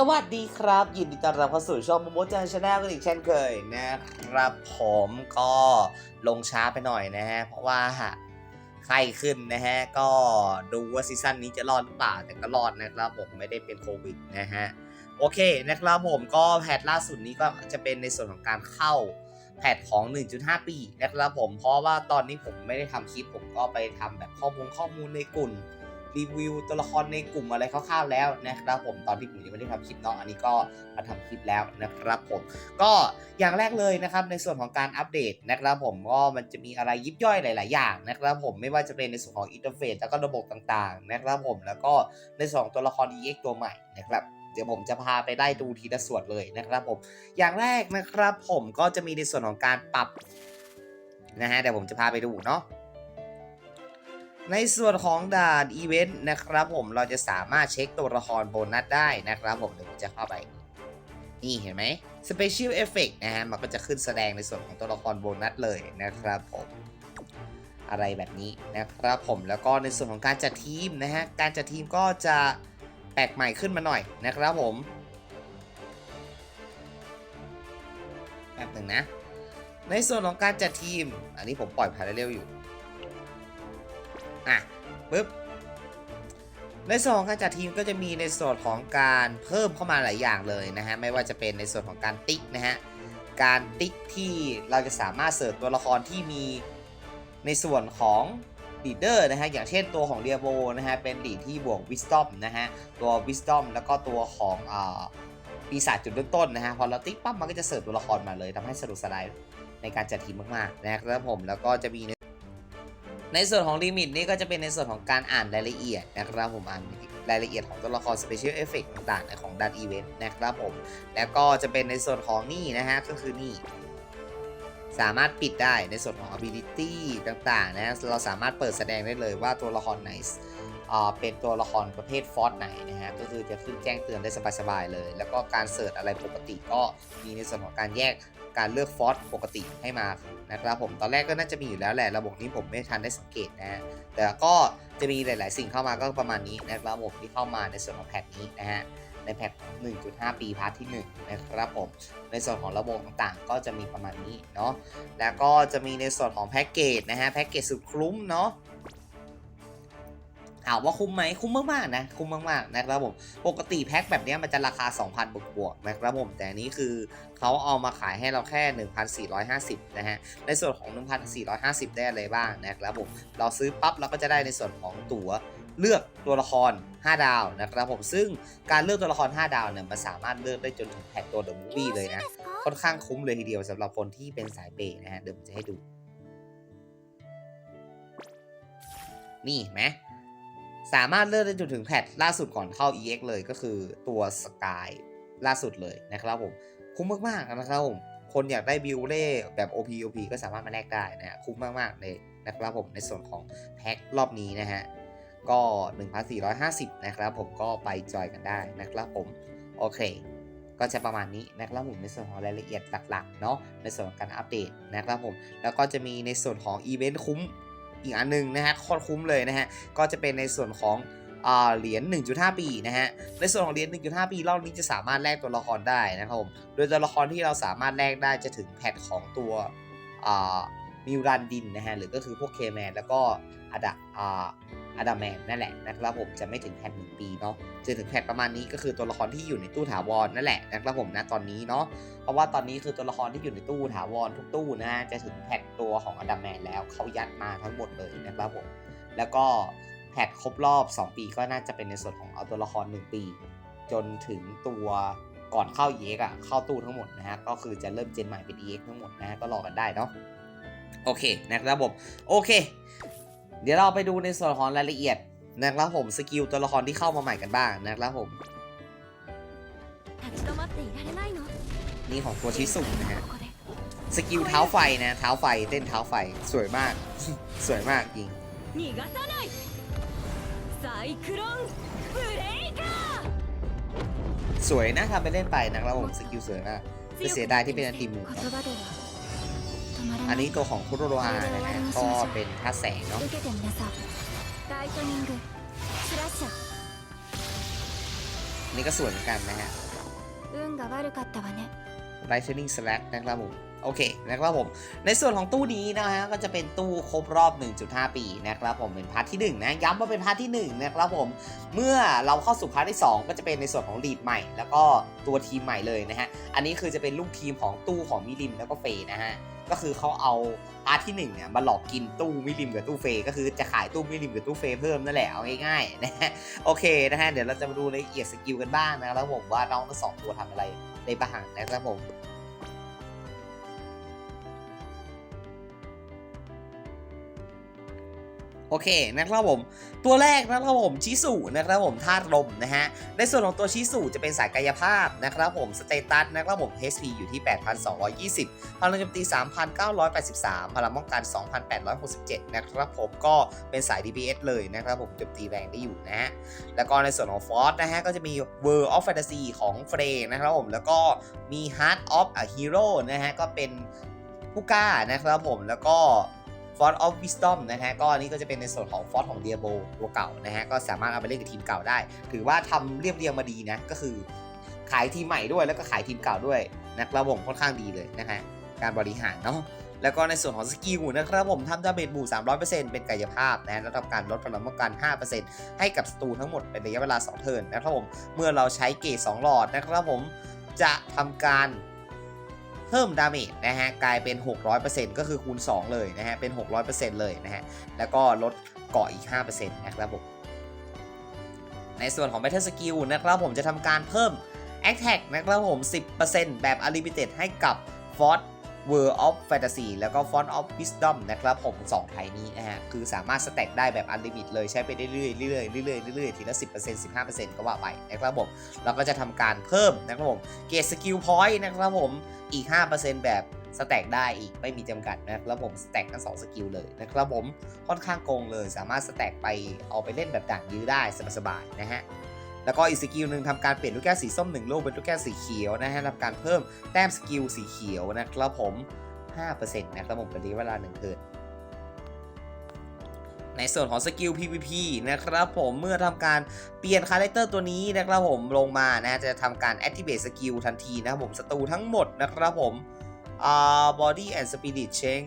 สวัสดีครับ ยินดีต้อนรับเข้าสู่ช่องโมโมจันชาแนลกันอีกเช่นเคยนะครับผมก็ลงช้าไปหน่อยนะฮะ เพราะว่า ไข้ขึ้นนะฮะ ก็ดูว่าซีซั่นนี้จะรอดหรือเปล่า แต่ก็รอดนะครับผมไม่ได้เป็นโควิดนะฮะ โอเคนะครับผมก็แพทล่าสุดนี้ก็จะเป็นในส่วนของการเข้าแพทของ 1.5 ปีนะครับผม เพราะว่าตอนนี้ผมไม่ได้ทำคลิปผมก็ไปทำแบบข้อมูลข้อมูลในกลุ่ม รีวิวตัวละครในกลุ่มอะไรคร่าวๆแล้วนะครับผมตอนที่ผมยังไม่ได้ทำคลิปเนาะอันนี้ก็มาทำคลิปแล้วนะครับผมก็อย่างแรกเลยนะครับในส่วนของการอัปเดตนะครับผมก็มันจะมีอะไรยิบย่อยหลาย ๆ อย่างนะครับผมไม่ว่าจะเป็นในส่วนของอินเทอร์เฟซแล้วก็ระบบต่างๆนะครับผมแล้วก็ในส่วนของตัวละคร EX ตัวใหม่นะครับเดี๋ยวผมจะพาไปได้ดูทีละส่วนเลยนะครับผม อย่างแรกนะครับผมก็จะมีในส่วนของการปรับนะฮะเดี๋ยวผมจะพาไปดูเนาะ ในส่วนของด่านอีเวนต์นะครับผมเราจะสามารถเช็คตัวละครโบนัสได้นะครับผมเดี๋ยวผมจะเข้าไป นี่เห็นไหม Special Effect นะฮะมันก็จะขึ้นแสดงในส่วนของตัวละครโบนัสเลยนะครับผมอะไรแบบนี้นะครับผมแล้วก็ในส่วนของการจัดทีมนะฮะการจัดทีมก็จะแปลกใหม่ขึ้นมาหน่อยนะครับผมแป๊บหนึ่งนะ ในส่วนของการจัดทีม อันนี้ผมปล่อยพาราเรลอยู่ อะปึ๊บในส่วนของการจัดทีมก็จะมีในส่วนของการเพิ่มเข้ามาหลายอย่างเลยนะฮะไม่ว่าจะเป็นในส่วนของการติ๊กนะฮะการติ๊กที่เราจะสามารถเสิร์ฟตัวละครที่มีในส่วนของลีดเดอร์นะฮะอย่างเช่นตัวของเดียโบนะฮะเป็นลีดที่บวกวิสตอมนะฮะตัววิสตอมแล้วก็ตัวของอปีศาจจุดเริ่มต้นนะฮะพอเราติ๊กปั๊บมันก็จะเสิร์ฟตัวละครมาเลยทำให้สนุกสนานในการจัดทีมมากๆนะครับผมแล้วก็จะมีใน ในส่วนของลิมิตนี่ก็จะเป็นในส่วนของการอ่านรายละเอียดนะครับผมอ่านรายละเอียดของตัวละคร Special Effect ต่างๆของดันอีเวนต์นะครับผม แล้วก็จะเป็นในส่วนของนี่นะฮะ ก็คือนี่ สามารถปิดได้ในส่วนของ ability ต่างๆนะเราสามารถเปิดแสดงได้เลยว่าตัวละครไหนเป็นตัวละครประเภทฟอสไหนนะฮะ ก็คือจะขึ้นแจ้งเตือนได้สบายๆเลย แล้วก็การเสิร์ชอะไรปกติก็มีในส่วนของการแยก การเลือกฟอร์สปกติให้มานะครับผมตอนแรกก็น่าจะมีอยู่แล้วแหละระบบนี้ผมไม่ทันได้สังเกตนะฮะแต่ก็จะมีหลาย ๆ สิ่งเข้ามาก็ประมาณนี้นะครับระบบที่เข้ามาในส่วนของแพทนี้นะฮะในแพท1.5 ปีพาร์ทที่ 1 นะครับผม ในส่วนของระบบต่างๆ ก็จะมีประมาณนี้เนาะ แล้วก็จะมีในส่วนของแพ็กเกจนะฮะ แพ็กเกจสุดคุ้มเนาะ ถามว่าคุ้มไหมคุ้มมากๆนะคุ้มมากๆนะครับผมปกติแพ็คแบบนี้มันจะราคา 2,000 บวกบวกๆนะครับผมแต่นี้คือเขาเอามาขายให้เราแค่ 1,450 นะฮะในส่วนของ 1,450 ได้อะไรบ้างนะครับผมเราซื้อปั๊บเราก็จะได้ในส่วนของตั๋วเลือกตัวละคร 5 ดาวนะครับผมซึ่งการเลือกตัวละคร 5 ดาวเนี่ยมันสามารถเลือกได้จนถึงแพ็คตัวเดอะมูฟวี่เลยนะค่อนข้างคุ้มเลยทีเดียวสำหรับคนที่เป็นสายเปย์นะฮะเดี๋ยวผมจะให้ดู นี่เห็นไหม สามารถเลือกได้จนถึงแพทล่าสุดก่อนเข้า EX เลยก็คือตัวสกายล่าสุดเลยนะครับผมคุ้มมากๆนะครับผมคนอยากได้บิลเล่แบบ OP OP ก็สามารถมาแลกได้นะฮะคุ้มมากๆเลยนะครับผมในส่วนของแพ็ครอบนี้นะฮะก็ 1,450 นะครับผมก็ไปจอยกันได้นะครับผมโอเค ก็จะประมาณนี้นะครับผมในส่วนของรายละเอียดหลักๆเนาะในส่วนของการอัปเดตนะครับผมแล้วก็จะมีในส่วนของอีเวนต์คุ้ม อีกอันหนึงนะฮะโคตรคุ้มเลยนะฮะก็จะเป็นในส่วนของเหรียญ 1.5 ปีนะฮะ ในส่วนของเหรียญ 1.5 ปีรอบนี้จะสามารถแลกตัวละครได้นะครับผม โดยตัวละครที่เราสามารถแลกได้จะถึงแพทของตัวมิวรันดินนะฮะ หรือก็คือพวกเคแมนแล้วก็อดะ อ่าอดาแมนนั่นแหละนะครับผมจะไม่ถึงแพทหนึ่งปีเนาะจะถึงแพทประมาณนี้ก็คือตัวละครที่อยู่ในตู้ถาวรนั่นแหละนะครับผมนะตอนนี้เนาะเพราะว่าตอนนี้คือตัวละครที่อยู่ในตู้ถาวรทุกตู้นะฮะจะถึงแพทตัวของอดัมแมนแล้วเขายัดมาทั้งหมดเลยนะครับผมแล้วก็แพทครบรอบ 2 ปีก็น่าจะเป็นในส่วนของเอาตัวละคร 1 ปี จนถึงตัวก่อนเข้า EX อะเข้าตู้ทั้งหมดนะฮะก็คือจะเริ่มเจนใหม่เป็น EX ทั้งหมดนะฮะก็รอกันได้เนาะโอเคนะครับผมโอเค เดี๋ยวเราไปดูในส่วนของรายละเอียดนะครับผมสกิลตัวละครที่เข้ามาใหม่กันบ้างนะครับผมนี่ของตัวชิสุนะฮะสกิลเท้าไฟนะเท้าไฟเต้นเท้าไฟสวยมาก สวยมากจริงสวยนะครับไปเล่นไปนะครับผมสกิลสวยมากจะเสียดายที่เป็นอันติมู อันนี้ตัวของคุโรโรอานะฮะก็เป็นท่าแสงเนาะนี่ก็ส่วนกันนะฮะไลท์เทนิ่งสแลกนะครับผมโอเคนะครับผมในส่วนของตู้นี้นะฮะก็จะเป็นตู้ครบรอบ 1.5 ปีนะครับผมเป็นพาร์ทที่ 1 นะย้ำว่าเป็นพาร์ทที่ 1 นะครับผมเมื่อเราเข้าสู่พาร์ทที่ 2 ก็จะเป็นในส่วนของรีดใหม่ แล้วก็ตัวทีมใหม่เลยนะฮะอันนี้คือจะเป็นลูกทีมของตู้ของมิริมแล้วก็เฟยนะฮะ ก็คือเขาเอาพาร์ทที่1เนี่ยมาหลอกกินตู้มิลิมกับตู้เฟยก็คือจะขายตู้มิลิมกับตู้เฟยเพิ่มนั่นแหละเอาง่ายๆนะโอเคนะฮะเดี๋ยวเราจะมาดูรายละเอียดสกิลกันบ้างนะครับผมว่าน้องทั้งสองตัวทำอะไรในบ้างนะครับผม โอเคนะครับผม ตัวแรกนะครับผมชิสุนะครับผมธาตุลมนะฮะในส่วนของตัวชิสุจะเป็นสายกายภาพนะครับผมสเตตัสนะครับผม HP อยู่ที่ 8,220 พลังโจมตี 3,983 พลังป้องกัน 2,867 นะครับผมก็เป็นสาย DPS เลยนะครับผมโจมตีแรงได้อยู่นะฮะแล้วก็ในส่วนของฟอสนะฮะก็จะมี World of Fantasy ของเฟรนะครับผมแล้วก็มี Heart of a Hero นะฮะก็เป็นผู้กล้านะครับผมแล้วก็ f o r ์ of Wisdom นะฮะก็อันนี้ก็จะเป็นในส่วนของฟอ r ของ Diablo ตัวเก่านะฮะก็สามารถเอาไปเล่นกับทีมเก่าได้ ถือว่าทำเรียบเรียงมาดีนะ ก็คือ ขายทีมใหม่ด้วยแล้วก็ขายทีมเก่าด้วยนะครับผมค่อนข้างดีเลยนะฮะการบริหารเนาะแล้วก็ในส่วนของสกิลนะครับผมทำดาเมจหมู่ 300%เป็นกายภาพนะแล้วทำการลดพลังป้องกัน 5%ให้กับศัตรูทั้งหมดเป็นระยะเวลา 2 เทิร์นนะครับผมเมื่อเราใช้เกรด2หลอดนะครับผมจะทำการ เพิ่มดาเมจนะฮะกลายเป็น 600%ก็คือคูณ 2 เลยนะฮะเป็น 600%เลยนะฮะแล้วก็ลดเกาะอีก 5%นะครับผมในส่วนของ Battle Skill นะครับผมจะทำการเพิ่ม Attack นะครับผม 10%แบบ Unlimited ให้กับ Fort World of Fantasy แล้วก็ Font of Wisdom นะครับผม 2 ไทยนี้นะฮะ คือสามารถสแต็กได้แบบ Unlimited เลยใช้ไปเรื่อยๆเรื่อยๆเรื่อยๆเรื่อยๆทีละ 10% 15%ก็ว่าไปนะครับผม เราก็จะทำการเพิ่มนะครับผมเกรด Skill Point นะครับผมอีก 5%แบบสแต็กได้อีกไม่มีจำกัดนะครับผมสแต็กทั้ง2สกิลเลยนะครับผมค่อนข้างโกงเลยสามารถสแต็กไปเอาไปเล่นแบบด่านยื้อได้สบายๆนะฮะ แล้วก็อีกสกิลหนึ่งทำการเปลี่ยนลูกแก้วสีส้ม1ลูกเป็นลูกแก้วสีเขียวนะฮะทำการเพิ่มแต้มสกิลสีเขียวนะครับผม 5%นะครับผมเป็นระยะเวลา1เทิร์นในส่วนของสกิล PVP นะครับผมเมื่อทำการเปลี่ยนคาแรคเตอร์ตัวนี้นะครับผมลงมานะจะทำการ activate สกิลทันทีนะครับผมศัตรูทั้งหมดนะครับผมอ่า body and spirit change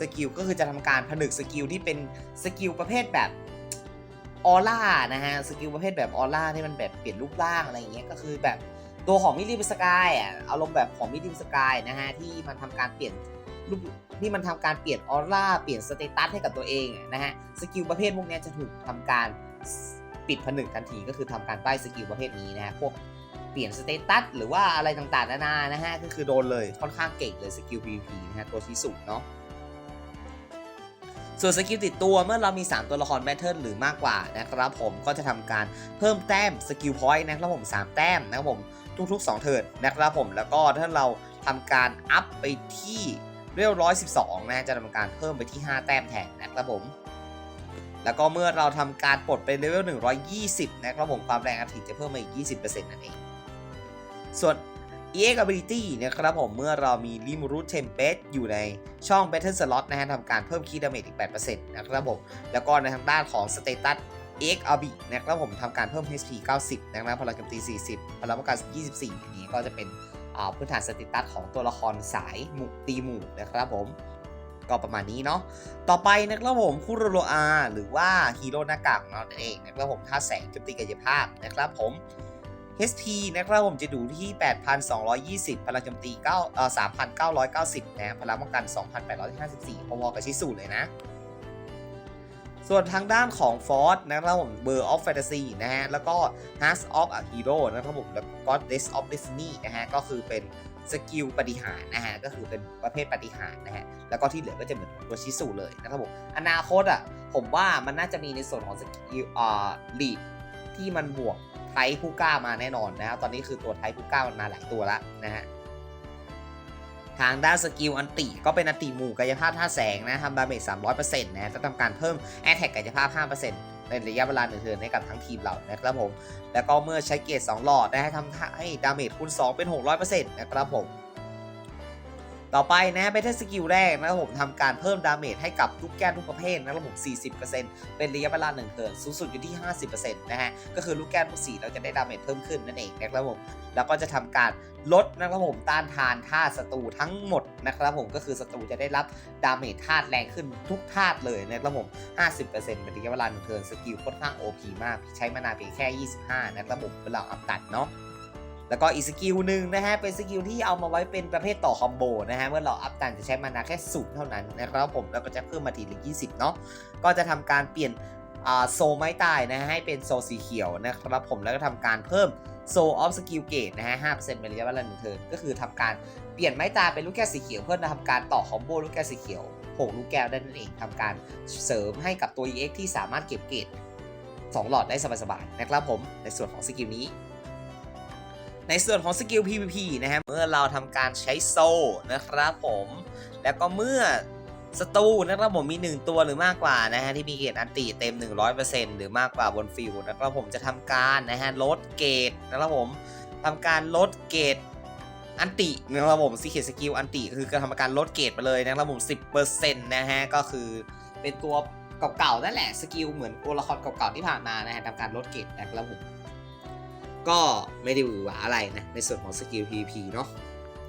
สกิลก็คือจะทำการผนึกสกิลที่เป็นสกิลประเภทแบบ ออร่านะฮะสกิลประเภทแบบออร่าที่มันแบบเปลี่ยนรูปร่างอะไรอย่างเงี้ยก็คือแบบตัวของมิลิมสกายอะอารมณ์แบบของมิลิมสกายนะฮะที่มันทำการเปลี่ยนรูปที่มันทำการเปลี่ยนออร่าเปลี่ยนสเตตัสให้กับตัวเองนะฮะสกิลประเภทพวกเนี้ยจะถูกทำการปิดผนึกทันทีก็คือทำการป้ายสกิลประเภทนี้นะฮะพวกเปลี่ยนสเตตัสหรือว่าอะไรต่างๆนานานะฮะก็คือโดนเลยค่อนข้างเก่งเลยสกิล PVP นะฮะตัวที่สุดเนาะ ส่วนสกิลติดตัวเมื่อเรามี 3 ตัวละครแบทเทิลหรือมากกว่านะครับผมก็จะทำการเพิ่มแต้มสกิลพอยต์นะครับผม 3 แต้มนะครับผมทุกๆ 2 เทิร์นนะครับผมแล้วก็ถ้าเราทำการอัพไปที่เรียวร้อยสิบสองนะจะทำการเพิ่มไปที่ 5 แต้มแทนนะครับผมแล้วก็เมื่อเราทำการปลดเป็นเลเวล120 นะครับผมความแรงอาทิตย์จะเพิ่มมาอีก 20%นั่นเอง ส่วน EX Ability นะครับผมเมื่อเรามี l i m r o o t Tempest อยู่ในช่อง Battle Slot นะฮะทำการเพิ่มคีย์ดาเมจอีก 8%นะครับผมแล้วก็ในทางด้านของ Status EX a b i นะครับผมทำการเพิ่ม HP 90 นะครับพลังโจมตี 40 พลังป้องกัน 24 อันนี้ก็จะเป็นพื้นฐานสเตตัสของตัวละครสายหมู่ตีหมู่นะครับผมก็ประมาณนี้เนาะ ต่อไปนะครับผมคุโรโรอาหรือว่าฮีโร่หน้ากากของเราเองนะครับผมท่าแสงจมตีกายภาพนะครับผม HP นะครับผมจะอยู่ที่ 8,220 พลังโจมตี9เอ่อ3,990 นะพลังป้องกัน 2,854 พอๆกับชิสุเลยนะ ส่วนทางด้านของ Force นะครับผม Bird of Fantasy นะฮะ แล้วก็ Heart of a Hero นะครับผมแล้วก็ Goddess of Destiny นะฮะ ก็คือเป็นสกิลปฏิหารนะฮะ ก็คือเป็นประเภทปฏิหารนะฮะ แล้วก็ที่เหลือก็จะเหมือนตัวชิสุเลยนะครับผมอนาคตอะผมว่ามันน่าจะมีในส่วนของสกิลอ่าลีดที่มันบวก ไทผู้กล้ามาแน่นอนนะครับ ตอนนี้คือตัวไทผู้กล้ามันมาหลายตัวแล้วนะฮะ ทางด้านสกิลอันติก็เป็นอันติหมู่กายภาพท่าแสงนะทำดาเมจ300%นะจะทำการเพิ่มแอทแทกกายภาพ5%นในระยะเวลาหนึ่งเทิร์นให้กับทั้งทีมเรานะครับผม แล้วก็เมื่อใช้เกรด2หลอดนะฮะทำให้ดาเมจคูณ2เป็น 600%นะครับผม ต่อไปนะเบเทสกิลแรกนะครับผมทำการเพิ่มดาเมจให้กับทุกแก้วทุกประเภทนะครับผม 40%เป็นระยะเวลา1เทิร์นสูงสุดอยู่ที่ 50%นะฮะ ก็คือลูกแก้วทุกสีเราจะได้ดาเมจเพิ่มขึ้นนั่นเองนะครับผม แล้วก็จะทำการลดนะครับผมต้านทานธาตุศัตรูทั้งหมดนะครับผมก็คือศัตรูจะได้รับดาเมจธาตุแรงขึ้นทุกธาตุเลยนะครับผม 50%เป็นระยะเวลาหนึ่งเทิร์นสกิลค่อนข้าง OP มาก ใช้มานาเพียงแค่ 25 นะครับผมเวลาอัพตัดเนาะ แล้วก็อีกสกิลหนึ่งนะฮะ เป็นสกิลที่เอามาไว้เป็นประเภทต่อคอมโบนะฮะ เมื่อเราอัพตันจะใช้มานาแค่ศูนย์เท่านั้นนะครับผม แล้วก็จะเพิ่มมาทีละ20 เนาะ ก็จะทำการเปลี่ยนโซไม้ตายนะฮะ ให้เป็นโซสีเขียวนะครับผม แล้วก็ทำการเพิ่มโซออฟสกิลเกตนะฮะ5%เปอร์เซ็นต์บระยะเวลาหนึ่งเทิร์นก็คือทำการเปลี่ยนไม้ตายเป็นลูกแก้วสีเขียวเพื่อทำการต่อคอมโบลูกแก้วสีเขียวโผงลูกแก้วได้นั่นเองทำการเสริมให้กับตัว EX ที่สามารถเก็บเกต2หลอดได้สบายๆนะครับผมในส่วนของสกิลนี้ ในส่วนของสกิล PVP นะฮะเมื่อเราทำการใช้โซ่นะครับผม แล้วก็เมื่อศัตรูนะครับผมมี 1 ตัวหรือมากกว่านะฮะที่มีเกรดอันติเต็ม 100%หรือมากกว่าบนฟิลด์นะครับผมจะทำการนะฮะลดเกรดนะครับผมทำการลดเกรดอันตินะครับผมซีเคสกิลอันติคือการทำการลดเกรดไปเลยนะครับผม 10%นะฮะก็คือเป็นตัวเก่าๆนั่นแหละสกิลเหมือนตัวละครเก่าๆที่ผ่านมานะฮะทำการลดเกรดนะครับผม ก็ไม่ได้หวือหวาอะไรนะในส่วนของสกิล PVP เนาะ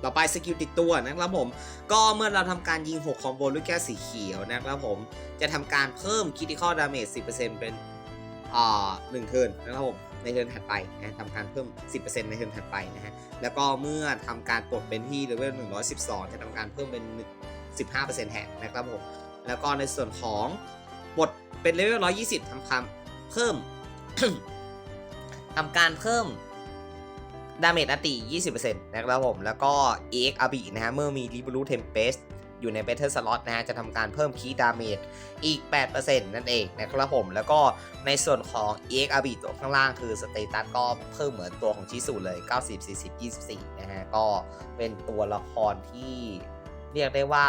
ต่อไปสกิลติดตัวนะครับผม ก็เมื่อเราทำการยิง 6 คอมโบด้วยแก้วสีเขียวนะครับผม จะทำการเพิ่ม Critical Damage 10%เป็นอ่าหนึ่งเทิร์นนะครับผมในเทิร์นถัดไปนะทำการเพิ่ม 10%ในเทิร์นถัดไปนะฮะ แล้วก็เมื่อทำการปลดเป็นที่เลเวล112 จะทำการเพิ่มเป็น 15%แทนนะครับผม แล้วก็ในส่วนของปลดเป็นเลเวล120ทำการเพิ่ม ทำการเพิ่มดาเมจอติ 20%นะครับผม แล้วก็ EX a b i นะฮะ เมื่อมี r e b r u Tempest อยู่ใน Battle Slot นะฮะ จะทำการเพิ่มคีย์ดาเมจอีก 8%นั่นเองนะครับผม แล้วก็ในส่วนของ EX a b i ตัวข้างล่างคือสเตตัสก็เพิ่มเหมือนตัวของชิสุเลย 90 40 24 นะฮะ ก็เป็นตัวละครที่ เรียกได้ว่า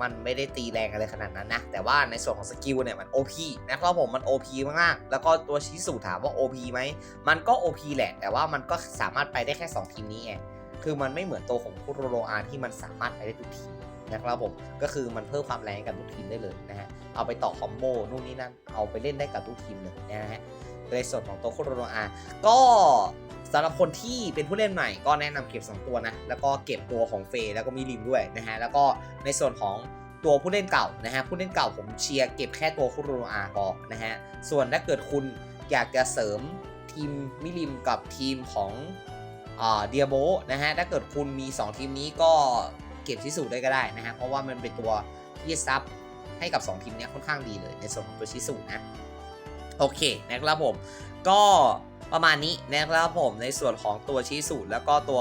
มันไม่ได้ตีแรงอะไรขนาดนั้นนะ แต่ว่าในส่วนของสกิลเนี่ยมัน OP นะครับผมมัน OP มากๆ แล้วก็ตัวชิสุถามว่า OP ไหม มันก็ OP แหละ แต่ว่ามันก็สามารถไปได้แค่ 2 ทีมนี้เองคือมันไม่เหมือนตัวของคุโรโรอาที่มันสามารถไปได้ทุกทีนะครับผมก็คือมันเพิ่มความแรงกับทุกทีมได้เลยนะฮะ เอาไปต่อคอมโบนู่นนี่นั่น เอาไปเล่นได้กับทุกทีมเลยนะฮะ ในส่วนของตัวคุโรโรอาก็สำหรับคนที่เป็นผู้เล่นใหม่ก็แนะนำเก็บ 2 ตัวนะ แล้วก็เก็บตัวของเฟย์แล้วก็มีริมด้วยนะฮะ แล้วก็ในส่วนของตัวผู้เล่นเก่านะฮะ ผู้เล่นเก่าผมเชียร์เก็บแค่ตัวคุโรโรอาพอนนะฮะ ส่วนถ้าเกิดคุณอยากจะเสริมทีมมิริมกับทีมของเดียโบนะฮะ ถ้าเกิดคุณมี 2 ทีมนี้ก็เก็บที่สุดได้ก็ได้นะฮะ เพราะว่ามันเป็นตัวที่ซับให้กับ 2 ทีมนี้ค่อนข้างดีเลยในส่วนของตัวชิสุนะ โอเคนะครับผม ก็ประมาณนี้นะครับผมในส่วนของตัวชี้สูตรแล้วก็ตัว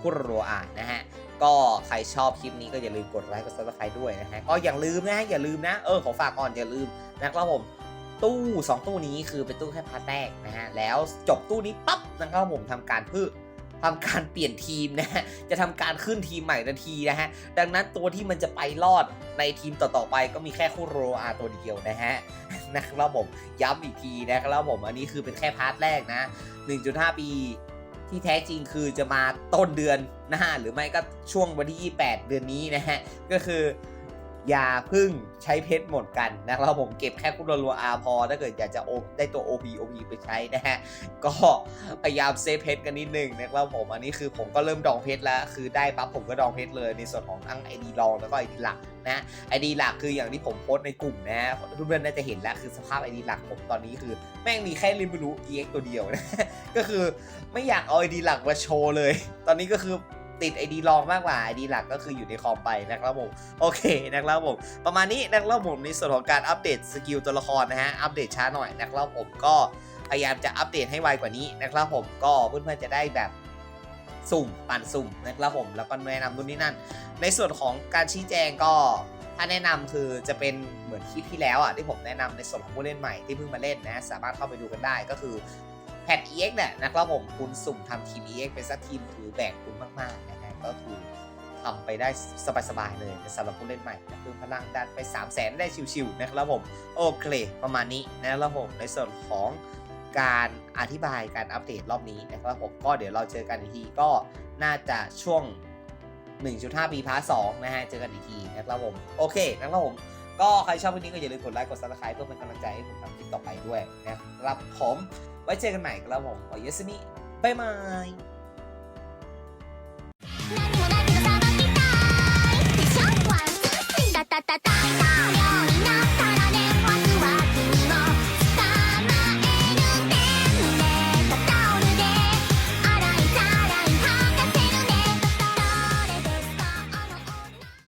คุโรอานะฮะก็ใครชอบคลิปนี้ก็อย่าลืมกดไลค์กดซับสไครต์ด้วยนะฮะก็อย่าลืมนะอย่าลืมนะเออขอฝากก่อนอย่าลืมนะครับผมตู้ 2 ตู้นี้คือเป็นตู้แค่พาแรกนะฮะแล้วจบตู้นี้ปั๊บนะครับผมทำการเพื่อทำการเปลี่ยนทีมนะฮะจะทำการขึ้นทีมใหม่ทันทีนะฮะดังนั้นตัวที่มันจะไปรอดในทีมต่อๆไปก็มีแค่คุโรอาตัวเดียวนะฮะ นะครับผมย้ำอีกทีนะครับผมอันนี้คือเป็นแค่พาร์ทแรกนะ 1.5 ปีที่แท้จริงคือจะมาต้นเดือนหน้าหรือไม่ก็ช่วงวันที่ 28 เดือนนี้นะฮะก็คือ อย่าพึ่งใช้เพชรหมดกันนะครับผมเก็บแค่คุโรโรอาพอ ถ้าเกิดอยากจะโอได้ตัว OP OP ไปใช้นะฮะ ก็พยายามเซฟเพชรกันนิดนึงนะครับผมอันนี้คือผมก็เริ่มดองเพชรแล้ว คือได้ปั๊บผมก็ดองเพชรเลยในส่วนของทั้ง ID รองแล้วก็ ID หลักนะ ID หลักคืออย่างที่ผมโพสในกลุ่มนะทุกเพื่อนน่าจะเห็นแล้วคือสภาพ ID หลักผมตอนนี้คือ แม่งมีแค่ริมบรู EX ตัวเดียวนะก็คือไม่อยากเอา ID หลักมาโชว์เลย ตอนนี้ก็คือ ติด ID รองมากกว่า ID หลักก็คืออยู่ในคอมไปนะครับผมโอเคนะครับผมประมาณนี้นะครับผมในส่วนของการอัปเดตสกิลตัวละครนะฮะอัปเดตช้าหน่อยนะครับผมก็พยายามจะอัปเดตให้ไวกว่านี้นะครับผมก็เพื่อนๆจะได้แบบสุ่มปั่นสุ่มนะครับผมแล้วก็แนะนำนู่นนี่นั่น ในส่วนของการชี้แจงก็ถ้าแนะนำคือจะเป็นเหมือนคลิปที่แล้วอะที่ผมแนะนำในส่วนของผู้เล่นใหม่ที่เพิ่งมาเล่นนะสามารถเข้าไปดูกันได้ก็คือ แพท EX เนี่ยนะครับผมคุณสุ่มทำทีม EX เป็นสักทีมถือแบกคุณมากๆนะฮะก็คือทำไปได้สบายๆเลยสำหรับผู้เล่นใหม่เพิ่มพลังดันไป 3 0 0แสนได้ชิวๆนะครับผม โอเค ประมาณนี้นะครับผมในส่วนของการอธิบายการอัปเดตรอบนี้นะครับผมก็เดี๋ยวเราเจอกันอีกทีก็น่าจะช่วง 1.5 ปีพาร์ท2นะฮะ เจอกันอีกทีนะครับผม โอเคนะครับผม ก็ใครชอบคลิปนี้ก็อย่าลืมกดไลค์กด subscribe เพื่อเป็นกำลังใจให้ผมทำคลิปต่อไปด้วยนะครับผม ไว้เจอกันใหม่ครับผมโอเยสมิบายบาย 何もなくさばきたいでしょワンツースリータタタタ大量に